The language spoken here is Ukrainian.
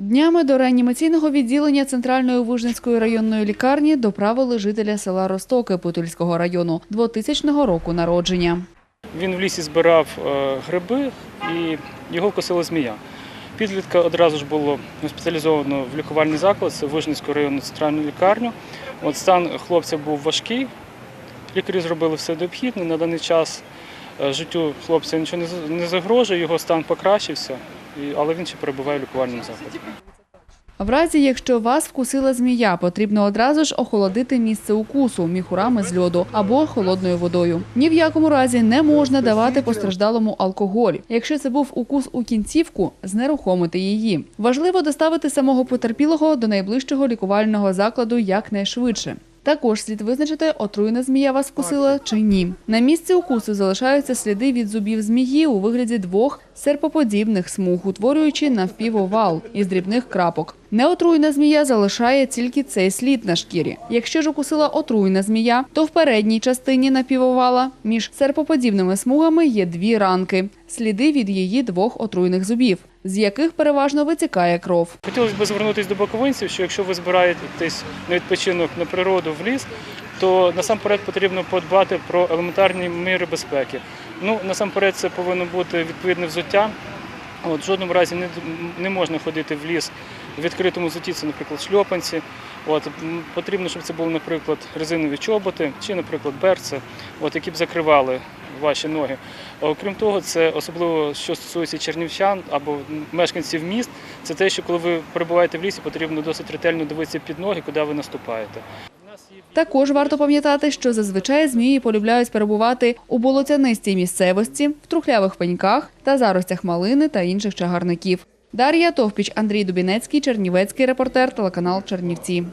Днями до реанімаційного відділення Центральної Вижницької районної лікарні доправили жителя села Ростоки Путильського району 2000 року народження. Він в лісі збирав е, гриби і його вкусила змія. Підлітка одразу ж було госпіталізовано в лікувальний заклад, це Вижницьку районну центральну лікарню. От стан хлопця був важкий. Лікарі зробили все необхідне. На даний час е, життю хлопця нічого не загрожує, його стан покращився, але він ще перебуває в лікувальному закладі. В разі, якщо вас вкусила змія, потрібно одразу ж охолодити місце укусу міхурами з льоду або холодною водою. Ні в якому разі не можна давати постраждалому алкоголь. Якщо це був укус у кінцівку, знерухомити її. Важливо доставити самого потерпілого до найближчого лікувального закладу якнайшвидше. Також слід визначити, отруєна змія вас вкусила чи ні. На місці укусу залишаються сліди від зубів змії у вигляді двох серпоподібних смуг, утворюючи навпівовал із дрібних крапок. Неотруєна змія залишає тільки цей слід на шкірі. Якщо ж укусила отруєна змія, то в передній частині напівовала між серпоподібними смугами є дві ранки – сліди від її двох отруєних зубів, з яких переважно витікає кров. Хотілося б звернутися до боковинців, що якщо ви збираєтесь на відпочинок на природу в ліс, то насамперед потрібно подбати про елементарні міри безпеки. Ну насамперед це повинно бути відповідне взуття. От, в жодному разі не, не можна ходити в ліс в відкритому взутті, це, наприклад, шльопанці. От, потрібно, щоб це були, наприклад, резинові чоботи чи, наприклад, берці, от, які б закривали ваші ноги. Окрім того, це особливо що стосується чернівчан або мешканців міст, це те, що коли ви перебуваєте в лісі, потрібно досить ретельно дивитися під ноги, куди ви наступаєте. Також варто пам'ятати, що зазвичай змії полюбляють перебувати у болотянистій місцевості, в трухлявих пеньках та заростях малини та інших чагарників. Дар'я Товпіч, Андрій Дубінецький, Чернівецький репортер, телеканал Чернівці.